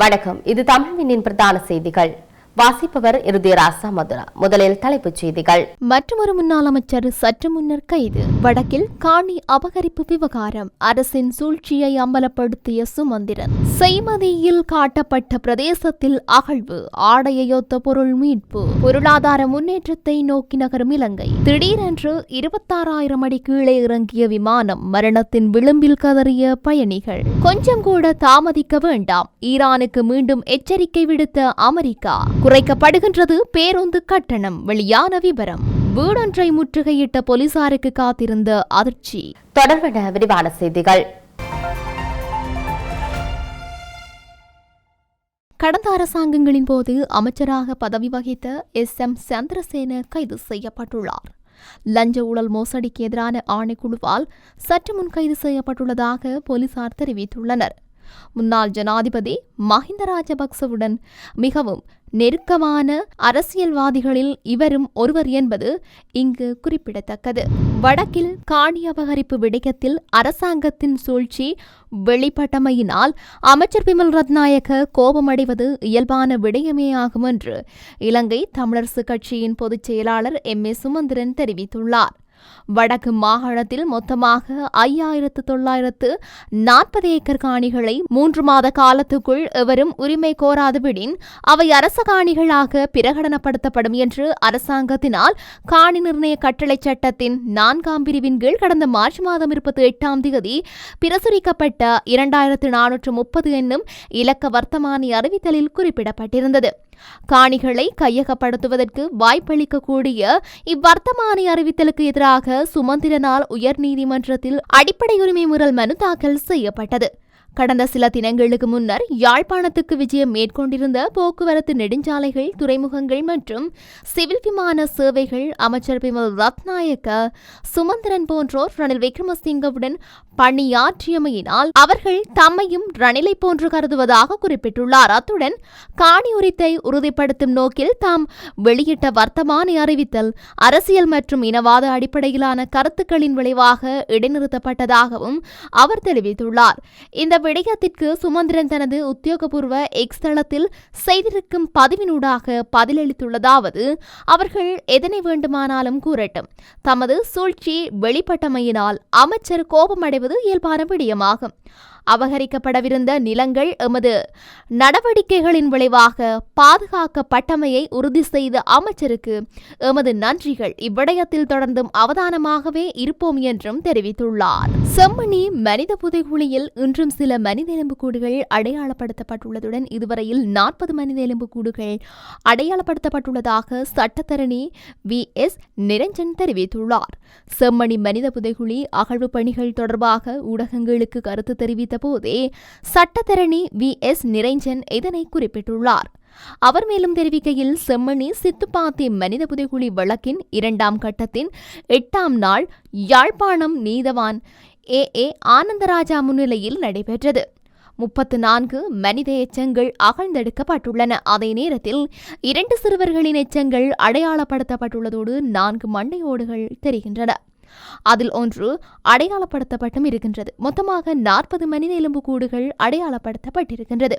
வணக்கம். இது தமிழ்வினின் பிரதான செய்திகள். வாசிப்பவர் இருதயராசா மதுரா. முதலில் தலைப்புச் செய்திகள். மற்றொரு முன்னாள் அமைச்சர் சற்று முன்னர் கைது. வடக்கில் காணி அபகரிப்பு விவகாரம். அரசின் சூழ்ச்சியை அம்பலப்படுத்திய சுமந்திரன். செய்மதியில் காட்டப்பட்ட பிரதேசத்தில் அகழ்வு. ஆடையொத்த பொருள் மீட்பு. பொருளாதார முன்னேற்றத்தை நோக்கி நகரும் இலங்கை. திடீரென்று இருபத்தாறாயிரம் அடி கீழே இறங்கிய விமானம் மரணத்தின் விளிம்பில் கதறிய பயணிகள். கொஞ்சம் கூட தாமதிக்க வேண்டாம். ஈரானுக்கு மீண்டும் எச்சரிக்கை விடுத்த அமெரிக்கா. குறைக்கப்படுகின்றது. பேருந்து கட்டணம். வெளியான விவரம் வீடொன்றை முற்றுகையிட்ட போலீசாருக்கு காத்திருந்த அதிர்ச்சி. தொடர்பென விரிவான செய்திகள். கடந்த அரசாங்கங்களின் போது அமைச்சராக பதவி வகித்த எஸ். எம். சந்திரசேன கைது செய்யப்பட்டுள்ளார். லஞ்ச ஊழல் மோசடிக்கு எதிரான ஆணைக்குழுவால் சற்று முன் கைது செய்யப்பட்டுள்ளதாக போலீசார் தெரிவித்துள்ளனர். முன்னாள் ஜனாதிபதி மஹிந்த ராஜபக்சவுடன். மிகவும் நெருக்கமான அரசியல்வாதிகளில் இவரும் ஒருவர் என்பது இங்கு குறிப்பிடத்தக்கது. வடக்கில் காணி அபகரிப்பு விடயத்தில் அரசாங்கத்தின் சூழ்ச்சி வெளிப்பட்டமையினால் அமைச்சர் பிமல் ரத்நாயக கோபமடைவது இயல்பான விடயமே ஆகும் என்று இலங்கை தமிழரசு கட்சியின் பொதுச் செயலாளர் எம் ஏ சுமந்திரன் தெரிவித்துள்ளார். வடக்கு மாகாணத்தில் மொத்தமாக ஐயாயிரத்து தொள்ளாயிரத்து நாற்பது ஏக்கர் காணிகளை மூன்று மாத காலத்துக்குள் எவரும் உரிமை கோராதுவிடின் அவை அரச காணிகளாக பிரகடனப்படுத்தப்படும் என்று அரசாங்கத்தினால் காணி நிர்ணய கட்டளை சட்டத்தின் நான்காம் பிரிவின் கீழ் கடந்த மார்ச் மாதம் இருபத்தி எட்டாம் தேதி பிரசுரிக்கப்பட்ட இரண்டாயிரத்து நானூற்று முப்பது என்னும் இலக்க வர்த்தமானி அறிவித்தலில் குறிப்பிடப்பட்டிருந்தது. காணிகளை கையகப்படுத்துவதற்கு வாய்ப்பளிக்கக்கூடிய இவ்வர்த்தமானி அறிவித்தலுக்கு எதிராக சுமந்திரனால் உயர்நீதிமன்றத்தில் அடிப்படை உரிமை முறல் மனு தாக்கல் செய்யப்பட்டது. கடந்த சில தினங்களுக்கு முன்னர் யாழ்ப்பாணத்துக்கு விஜயம் மேற்கொண்டிருந்த போக்குவரத்து நெடுஞ்சாலைகள் துறைமுகங்கள் மற்றும் சிவில் விமான சேவைகள் அமைச்சர் பிமல் ரத்நாயக்க சுமந்திரன் போன்றோர் ரணில் விக்ரமசிங்கவுடன் பணியாற்றியமையினால் அவர்கள் தம்மையும் ரணிலை போன்று கருதுவதாக குறிப்பிட்டுள்ளார். அத்துடன் காணி உரித்தை உறுதிப்படுத்தும் நோக்கில் தாம் வெளியிட்ட வர்த்தமானி அறிவித்தல் அரசியல் மற்றும் இனவாத அடிப்படையிலான கருத்துக்களின் விளைவாக இடைநிறுத்தப்பட்டதாகவும் அவர் தெரிவித்துள்ளார். இந்த விடயத்திற்கு சுமந்திரன் தனது உத்தியோகபூர்வ எக்ஸ் தளத்தில் செய்திருக்கும் பதிவினூடாக பதிலளித்துள்ளதாவது அவர்கள் எதனை வேண்டுமானாலும் கூறட்டும். தமது சூழ்ச்சி வெளிப்பட்டமையினால் அமைச்சர் கோபமடைவது இயல்பான விடயமாகும். அபகரிக்கப்படவிருந்த நிலங்கள் எமது நடவடிக்கைகளின் விளைவாக பாதுகாக்கப்பட்டமையை உறுதி செய்த அமைச்சருக்கு எமது நன்றிகள். இவ்விடயத்தில் தொடர்ந்தும் அவதானமாகவே இருப்போம் என்றும் தெரிவித்துள்ளார். செம்மணி மனித புதைகுழியில் இன்றும் சில மனித எலும்புக்கூடுகள் அடையாளப்படுத்தப்பட்டுள்ளதுடன் இதுவரையில் நாற்பது மனித எலும்புக்கூடுகள் அடையாளப்படுத்தப்பட்டுள்ளதாக சட்டத்தரணி வி. எஸ். நிரஞ்சன் தெரிவித்துள்ளார். செம்மணி மனித புதைகுழி அகழ்வு பணிகள் தொடர்பாக ஊடகங்களுக்கு கருத்து தெரிவித்த போதே சட்டத்தரணி வி எஸ் நிரஞ்சன் இதனை குறிப்பிட்டுள்ளார். அவர் மேலும் தெரிவிக்கையில் செம்மணி சித்துப்பாத்தி மனித புதைகுழி வழக்கின் இரண்டாம் கட்டத்தின் எட்டாம் நாள் யாழ்ப்பாணம் நீதவான் ஏ. ஏ. ஆனந்தராஜா முன்னிலையில் நடைபெற்றது. முப்பத்து நான்கு மனித எச்சங்கள் அகழ்ந்தெடுக்கப்பட்டுள்ளன. அதே நேரத்தில் இரண்டு சிறுவர்களின் எச்சங்கள் அடையாளப்படுத்தப்பட்டுள்ளதோடு நான்கு மண்டையோடுகள் தெரிகின்றன. அதில் ஒன்று அடையாளப்படுத்தப்பட்டும் இருக்கின்றது. மொத்தமாக நாற்பது மனித எலும்புக்கூடுகள் அடையாளப்படுத்தப்பட்டிருக்கின்றது.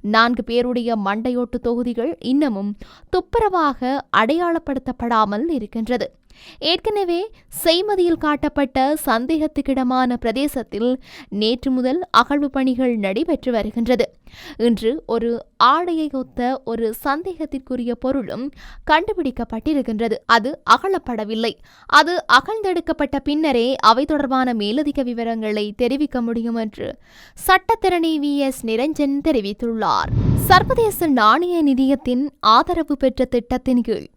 நான்கு பேருடைய மண்டையோட்டு தொகுதிகள் இன்னமும் துப்புரவாக அடையாளப்படுத்தப்படாமல் இருக்கின்றது. ஏற்கனவே செய்மதியில் காட்டப்பட்ட சந்தேகத்துக்கிடமான பிரதேசத்தில் நேற்று முதல் அகழ்வு பணிகள் நடைபெற்று வருகின்றது. இன்று ஒரு ஆடையை ஒத்த ஒரு சந்தேகத்திற்குரிய பொருளும் கண்டுபிடிக்கப்பட்டிருக்கின்றது. அது அகழப்படவில்லை அது அகழ்ந்தெடுக்கப்பட்ட பின்னரே அவை தொடர்பான மேலதிக விவரங்களை தெரிவிக்க முடியும் என்று சட்டத்திரணி வி. எஸ். நிரஞ்சன் தெரிவித்துள்ளார். சர்வதேச நாணய நிதியத்தின் ஆதரவு பெற்ற திட்டத்தின் கீழ்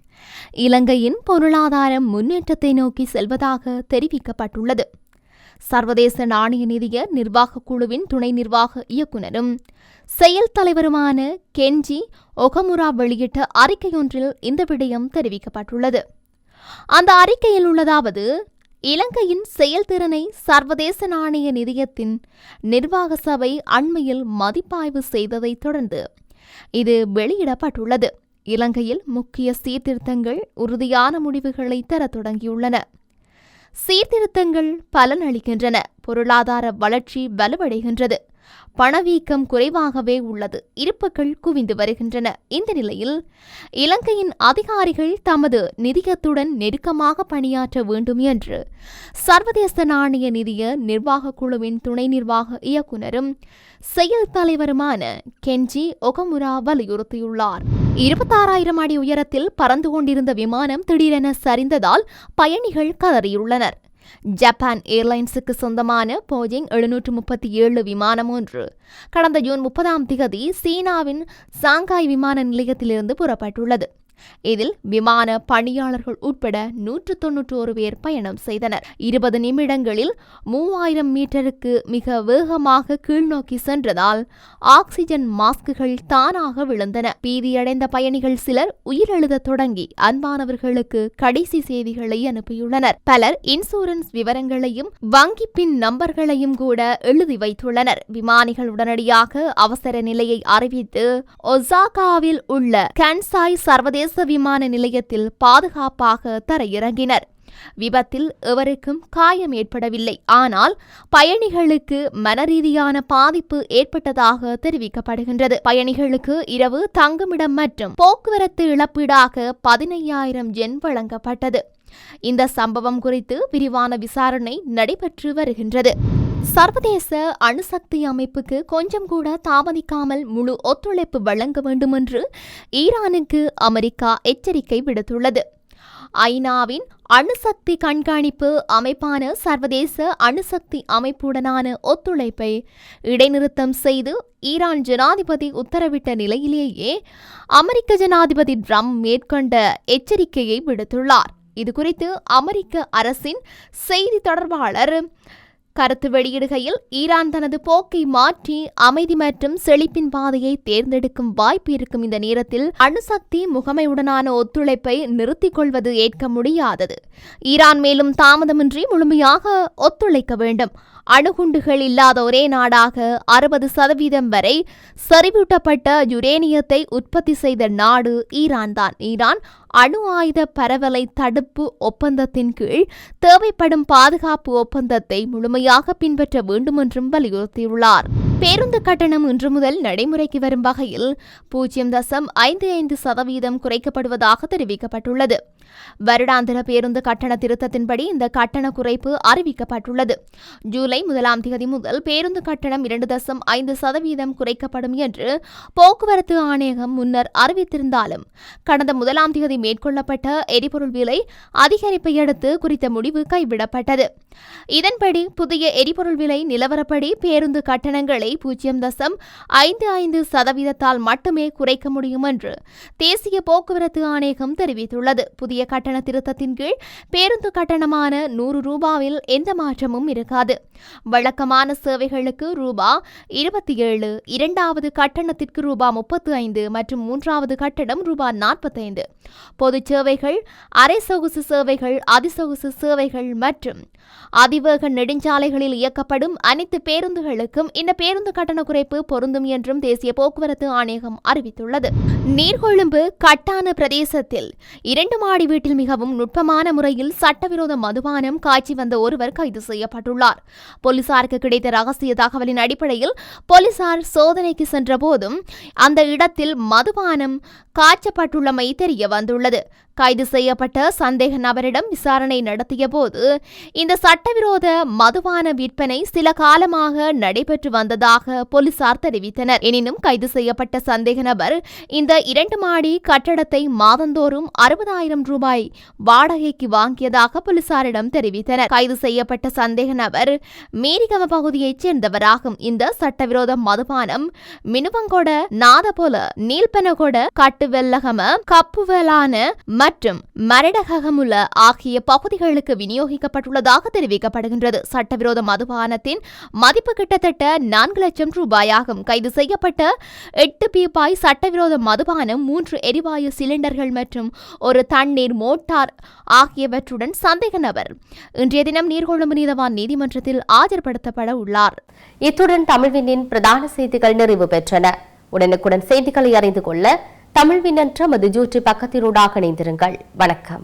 இலங்கையின் பொருளாதாரம் முன்னேற்றத்தை நோக்கி செல்வதாக தெரிவிக்கப்பட்டுள்ளது. சர்வதேச நாணய நிதிய நிர்வாகக் குழுவின் துணை நிர்வாக இயக்குநரும் செயல் தலைவருமான கென்ஜி ஒகமுரா வெளியிட்ட அறிக்கையொன்றில் இந்த விடயம் தெரிவிக்கப்பட்டுள்ளது. அந்த அறிக்கையில் உள்ளதாவது இலங்கையின் செயல்திறனை சர்வதேச நாணய நிதியத்தின் நிர்வாக சபை அண்மையில் மதிப்பாய்வு செய்ததைத் தொடர்ந்து இது வெளியிடப்பட்டுள்ளது. இலங்கையில் முக்கிய சீர்திருத்தங்கள் உறுதியான முடிவுகளை தரத் தொடங்கியுள்ளன. சீர்திருத்தங்கள் பலனளிக்கின்றன. பொருளாதார வளர்ச்சி வலுவடைகின்றது. பணவீக்கம் குறைவாகவே உள்ளது. இருப்புகள் குவிந்து வருகின்றன. இந்த நிலையில் இலங்கையின் அதிகாரிகள் தமது நிதியத்துடன் நெருக்கமாக பணியாற்ற வேண்டும் என்று சர்வதேச நாணய நிதிய நிர்வாக குழுவின் துணை நிர்வாக இயக்குனரும் செயல் தலைவருமான கென்ஜி ஒகமுரா வலியுறுத்தியுள்ளார். இருபத்தாறாயிரம் அடி உயரத்தில் பறந்து கொண்டிருந்த விமானம் திடீரென சரிந்ததால் பயணிகள் கதறியுள்ளனர். ஜப்பான் ஏர்லைன்ஸுக்கு சொந்தமான போஜிங் எழுநூற்று முப்பத்தி ஏழு விமானம் ஒன்று. கடந்த ஜூன் முப்பதாம் திகதி சீனாவின் சாங்காய் விமான நிலையத்திலிருந்து புறப்பட்டுள்ளது. இதில் விமான பணியாளர்கள் உட்பட நூற்று தொன்னூற்றோரு பேர் பயணம் செய்தனர். இருபது நிமிடங்களில் மூவாயிரம் மீட்டருக்கு மிக வேகமாக கீழ்நோக்கி சென்றதால் ஆக்சிஜன் மாஸ்குகள் தானாக விழுந்தன. பீதியடைந்த பயணிகள் சிலர் உயிரெழுத தொடங்கி அன்பானவர்களுக்கு கடைசி செய்திகளை அனுப்பியுள்ளனர். பலர் இன்சூரன்ஸ் விவரங்களையும் வங்கி பின் நம்பர்களையும் கூட எழுதி வைத்துள்ளனர். விமானிகள் உடனடியாக அவசர நிலையை அறிவித்து ஒசாகாவில் உள்ள கன்சாய் சர்வதேச விமான நிலையத்தில் பாதுகாப்பாக தரையிறங்கினர். விபத்தில் எவருக்கும் காயம் ஏற்படவில்லை. ஆனால் பயணிகளுக்கு மனரீதியான பாதிப்பு ஏற்பட்டதாக தெரிவிக்கப்படுகின்றது. பயணிகளுக்கு இரவு தங்குமிடம் மற்றும் போக்குவரத்து இழப்பீடாக பதினையாயிரம் ஜென் வழங்கப்பட்டது. இந்த சம்பவம் குறித்து விரிவான விசாரணை நடைபெற்று வருகின்றது. சர்வதேச அணுசக்தி அமைப்புக்கு கொஞ்சம் கூட தாமதிக்காமல் முழு ஒத்துழைப்பு வழங்க வேண்டும் என்று ஈரானுக்கு அமெரிக்கா எச்சரிக்கை விடுத்துள்ளது. ஐநாவின் அணுசக்தி கண்காணிப்பு அமைப்பான சர்வதேச அணுசக்தி அமைப்புடனான ஒத்துழைப்பை இடைநிறுத்தம் செய்து ஈரான் ஜனாதிபதி உத்தரவிட்ட நிலையிலேயே அமெரிக்க ஜனாதிபதி ட்ரம்ப் மேற்கொண்ட எச்சரிக்கையை விடுத்துள்ளார். இதுகுறித்து அமெரிக்க அரசின் செய்தி தொடர்பாளர் கருத்து வெளியிடுகையில் ஈரான் தனது போக்கை மாற்றி அமைதி மற்றும் செழிப்பின் பாதையை தேர்ந்தெடுக்கும் வாய்ப்பு இருக்கும் இந்த நேரத்தில் அணுசக்தி முகமையுடனான ஒத்துழைப்பை நிறுத்திக் கொள்வது ஏற்க முடியாதது. ஈரான் மேலும் தாமதமின்றி முழுமையாக ஒத்துழைக்க வேண்டும். அணுகுண்டுகள் இல்லாத ஒரே நாடாக அறுபது சதவீதம் வரை செறிவூட்டப்பட்ட யுரேனியத்தை உற்பத்தி செய்த நாடு ஈரான் தான். ஈரான் அணு ஆயுத பரவலை தடுப்பு ஒப்பந்தத்தின் கீழ் தேவைப்படும் பாதுகாப்பு ஒப்பந்தத்தை முழுமையாக பின்பற்ற வேண்டுமென்றும் வலியுறுத்தியுள்ளார். பேருந்து கட்டணம் இன்று முதல் நடைமுறைக்கு வரும் வகையில் பூஜ்ஜியம் தசம் ஐந்து ஐந்து சதவீதம் குறைக்கப்படுவதாக தெரிவிக்கப்பட்டுள்ளது. வருடாந்திர பேருந்து கட்டண திருத்தத்தின்படி இந்த கட்டண குறைப்பு அறிவிக்கப்பட்டுள்ளது. ஜூலை முதலாம் தேதி முதல் பேருந்து கட்டணம் இரண்டு தசம் ஐந்து சதவீதம் குறைக்கப்படும் என்று போக்குவரத்து ஆணையகம் முன்னர் அறிவித்திருந்தாலும் கடந்த முதலாம் தேதி மேற்கொள்ளப்பட்ட எரிபொருள் விலை அதிகரிப்பை அடுத்து குறித்த முடிவு கைவிடப்பட்டது. இதன்படி புதிய எரிபொருள் விலை நிலவரப்படி பேருந்து கட்டணங்களை பூஜ்ஜியம் தசம் ஐந்து ஐந்து சதவீதத்தால் மட்டுமே குறைக்க முடியும் என்று தேசிய போக்குவரத்து ஆணையகம் தெரிவித்துள்ளது. புதிய கட்டண திருத்தத்தின் கீழ் பேருந்து கட்டணமான நூறு ரூபாவில் எந்த மாற்றமும் இருக்காது. வழக்கமான சேவைகளுக்கு ரூபா இருபத்தி ஏழு இரண்டாவது கட்டணத்திற்கு ரூபா முப்பத்தி ஐந்து மற்றும் மூன்றாவது கட்டணம் ரூபா நாற்பத்தைந்து. பொது சேவைகள் அரை சொகுசு சேவைகள் அதிசொகுசு சேவைகள் மற்றும் அதிவேக நெடுஞ்சாலைகளில் இயக்கப்படும் அனைத்து பேருந்துகளுக்கும் இந்த பேருந்து கட்டண குறைப்பு பொருந்தும் என்றும் தேசிய போக்குவரத்து ஆணையகம் அறிவித்துள்ளது. நீர்கொழும்பு கட்டான பிரதேசத்தில் இரண்டு மாடி வீட்டில் மிகவும் நுட்பமான முறையில் சட்டவிரோத மதுபானம் காய்ச்சி வந்த ஒருவர் கைது செய்யப்பட்டுள்ளார். போலீசாருக்கு கிடைத்த ரகசிய தகவலின் அடிப்படையில் போலீசார் சோதனைக்கு சென்றபோதும் அந்த இடத்தில் மதுபானம் காய்ச்சப்பட்டுள்ளமை தெரிய வந்துள்ளது. கைது செய்யப்பட்ட சந்தேக நபரிடம் விசாரணை நடத்திய போது இந்த சட்டவிரோத மதுபான விற்பனை சில காலமாக நடைபெற்று வந்ததாக போலீசார் தெரிவித்தனர். எனினும் கைது செய்யப்பட்ட சந்தேக நபர் இந்த இரண்டு மாடி கட்டடத்தை மாதந்தோறும் அறுபதாயிரம் ரூபாய் வாடகைக்கு வாங்கியதாக போலீசாரிடம் தெரிவித்தனர். கைது செய்யப்பட்ட சந்தேக நபர் மேரிகம பகுதியைச் சேர்ந்தவராகும். இந்த சட்டவிரோத மதுபானம் மினுவங்கொட நாதபோல நீல்பனகொட கட்டுவெல்லகம கப்புவலான மற்றும் மரடகமுல ஆகிய பகுதிகளுக்கு விநியோகிக்கப்பட்டுள்ளதாக தெரிவிக்கப்படுகின்றது. சட்டவிரோத மதுபானத்தின் மதிப்பு கிட்டத்தட்ட நான்கு லட்சம் ரூபாயாகும். கைது செய்யப்பட்ட எட்டு பீப்பாய் சட்டவிரோத மதுபானம் மூன்று எரிவாயு சிலிண்டர்கள் மற்றும் ஒரு தண்ணீர் மோட்டார் ஆகியவற்றுடன் சந்தேக நபர். இன்றைய தினம் நீர்கொழும்பு நீதவான் நீதிமன்றத்தில் ஆஜர்படுத்தப்பட உள்ளார். இத்துடன் தமிழ்வினின் பிரதான செய்திகள் நிறைவு பெற்றன. உடனுக்குடன் செய்திகளை அறிந்து கொள்ள தமிழ்வின் என்ற மது ஜூற்றி பக்கத்தினூடாக இணைந்திருங்கள். வணக்கம்.